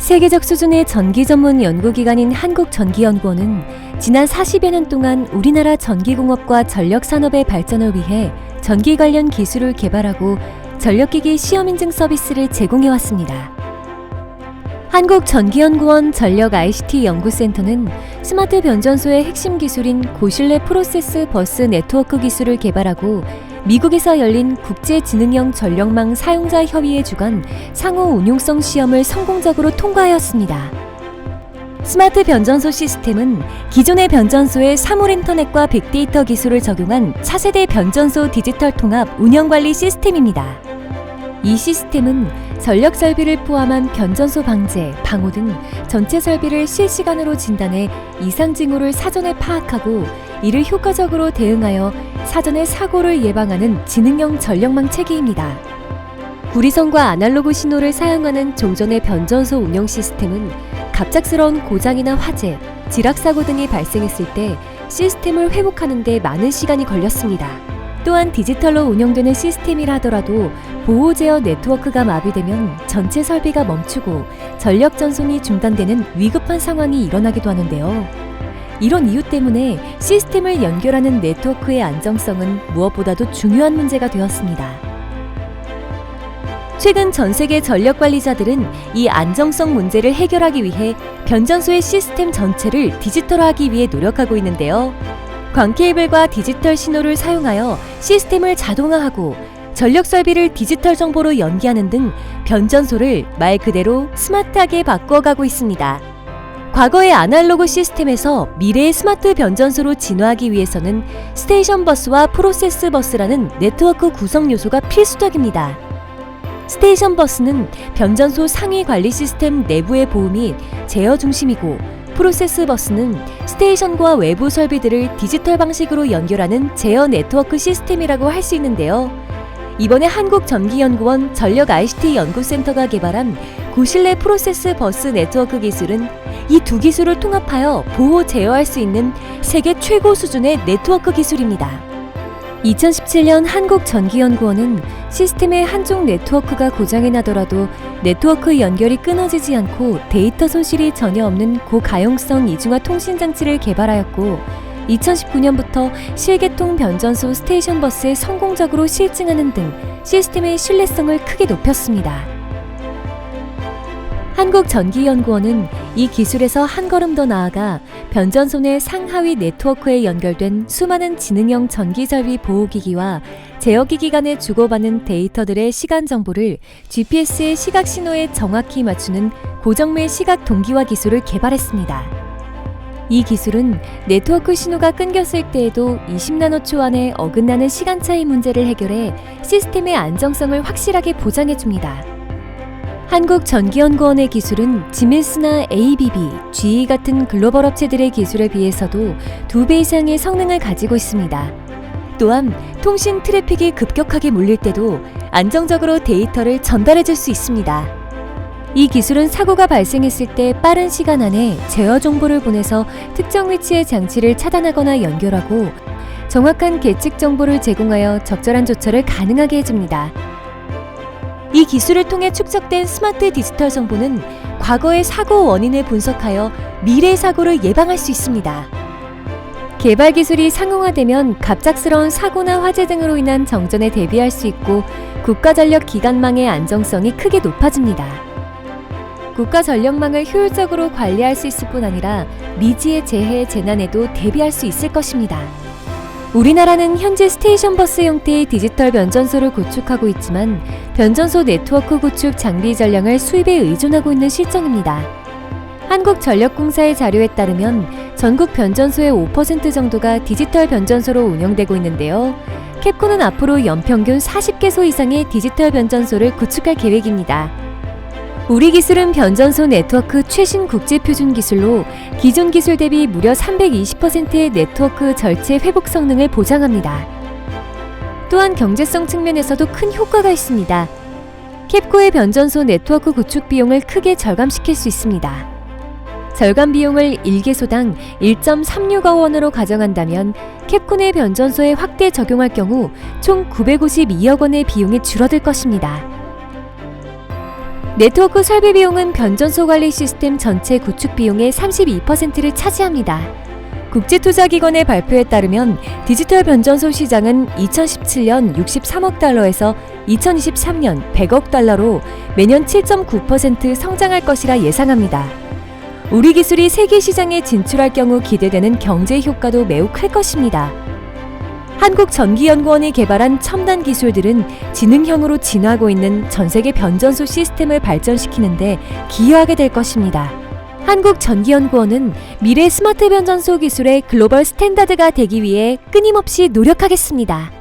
세계적 수준의 전기 전문 연구기관인 한국전기연구원은 지난 40여 년 동안 우리나라 전기공업과 전력산업의 발전을 위해 전기 관련 기술을 개발하고 전력기기 시험인증 서비스를 제공해왔습니다. 한국전기연구원 전력 ICT 연구센터는 스마트 변전소의 핵심 기술인 고신뢰 프로세스 버스 네트워크 기술을 개발하고 미국에서 열린 국제지능형 전력망 사용자 협의회 주관 상호 운용성 시험을 성공적으로 통과하였습니다. 스마트 변전소 시스템은 기존의 변전소의 사물 인터넷과 빅데이터 기술을 적용한 차세대 변전소 디지털 통합 운영 관리 시스템입니다. 이 시스템은 전력 설비를 포함한 변전소 방제, 방호 등 전체 설비를 실시간으로 진단해 이상 징후를 사전에 파악하고 이를 효과적으로 대응하여 사전에 사고를 예방하는 지능형 전력망 체계입니다. 구리선과 아날로그 신호를 사용하는 종전의 변전소 운영 시스템은 갑작스러운 고장이나 화재, 지락 사고 등이 발생했을 때 시스템을 회복하는 데 많은 시간이 걸렸습니다. 또한 디지털로 운영되는 시스템이라 하더라도 보호 제어 네트워크가 마비되면 전체 설비가 멈추고 전력 전송이 중단되는 위급한 상황이 일어나기도 하는데요. 이런 이유 때문에 시스템을 연결하는 네트워크의 안정성은 무엇보다도 중요한 문제가 되었습니다. 최근 전 세계 전력 관리자들은 이 안정성 문제를 해결하기 위해 변전소의 시스템 전체를 디지털화하기 위해 노력하고 있는데요. 광 케이블과 디지털 신호를 사용하여 시스템을 자동화하고 전력 설비를 디지털 정보로 연기하는 등 변전소를 말 그대로 스마트하게 바꾸어가고 있습니다. 과거의 아날로그 시스템에서 미래의 스마트 변전소로 진화하기 위해서는 스테이션 버스와 프로세스 버스라는 네트워크 구성 요소가 필수적입니다. 스테이션 버스는 변전소 상위 관리 시스템 내부의 보호 및 제어 중심이고 프로세스 버스는 스테이션과 외부 설비들을 디지털 방식으로 연결하는 제어 네트워크 시스템이라고 할 수 있는데요. 이번에 한국전기연구원 전력 ICT 연구센터가 개발한 고신뢰 프로세스 버스 네트워크 기술은 이 두 기술을 통합하여 보호 제어할 수 있는 세계 최고 수준의 네트워크 기술입니다. 2017년 한국전기연구원은 시스템의 한쪽 네트워크가 고장이 나더라도 네트워크 연결이 끊어지지 않고 데이터 손실이 전혀 없는 고가용성 이중화 통신 장치를 개발하였고 2019년부터 실개통 변전소 스테이션 버스에 성공적으로 실증하는 등 시스템의 신뢰성을 크게 높였습니다. 한국전기연구원은 이 기술에서 한 걸음 더 나아가 변전소 내 상하위 네트워크에 연결된 수많은 지능형 전기설비 보호기기와 제어기기 간에 주고받는 데이터들의 시간 정보를 GPS의 시각 신호에 정확히 맞추는 고정밀 시각 동기화 기술을 개발했습니다. 이 기술은 네트워크 신호가 끊겼을 때에도 20나노초 안에 어긋나는 시간 차이 문제를 해결해 시스템의 안정성을 확실하게 보장해 줍니다. 한국전기연구원의 기술은 지밀스나 ABB, GE 같은 글로벌 업체들의 기술에 비해서도 두 배 이상의 성능을 가지고 있습니다. 또한 통신 트래픽이 급격하게 몰릴 때도 안정적으로 데이터를 전달해 줄 수 있습니다. 이 기술은 사고가 발생했을 때 빠른 시간 안에 제어 정보를 보내서 특정 위치의 장치를 차단하거나 연결하고 정확한 계측 정보를 제공하여 적절한 조처를 가능하게 해줍니다. 이 기술을 통해 축적된 스마트 디지털 정보는 과거의 사고 원인을 분석하여 미래 사고를 예방할 수 있습니다. 개발 기술이 상용화되면 갑작스러운 사고나 화재 등으로 인한 정전에 대비할 수 있고 국가 전력 기관망의 안정성이 크게 높아집니다. 국가 전력망을 효율적으로 관리할 수 있을 뿐 아니라 미지의 재해 재난에도 대비할 수 있을 것입니다. 우리나라는 현재 스테이션 버스 형태의 디지털 변전소를 구축하고 있지만 변전소 네트워크 구축 장비 전량을 수입에 의존하고 있는 실정입니다. 한국전력공사의 자료에 따르면 전국 변전소의 5% 정도가 디지털 변전소로 운영되고 있는데요. 캡코는 앞으로 연평균 40개소 이상의 디지털 변전소를 구축할 계획입니다. 우리 기술은 변전소 네트워크 최신 국제 표준 기술로 기존 기술 대비 무려 320%의 네트워크 절체 회복 성능을 보장합니다. 또한 경제성 측면에서도 큰 효과가 있습니다. 캡코의 변전소 네트워크 구축 비용을 크게 절감시킬 수 있습니다. 절감 비용을 1개소당 1.36억 원으로 가정한다면 캡콘의 변전소에 확대 적용할 경우 총 952억 원의 비용이 줄어들 것입니다. 네트워크 설비 비용은 변전소 관리 시스템 전체 구축 비용의 32%를 차지합니다. 국제투자기관의 발표에 따르면 디지털 변전소 시장은 2017년 63억 달러에서 2023년 100억 달러로 매년 7.9% 성장할 것이라 예상합니다. 우리 기술이 세계 시장에 진출할 경우 기대되는 경제 효과도 매우 클 것입니다. 한국전기연구원이 개발한 첨단 기술들은 지능형으로 진화하고 있는 전 세계 변전소 시스템을 발전시키는데 기여하게 될 것입니다. 한국전기연구원은 미래 스마트 변전소 기술의 글로벌 스탠다드가 되기 위해 끊임없이 노력하겠습니다.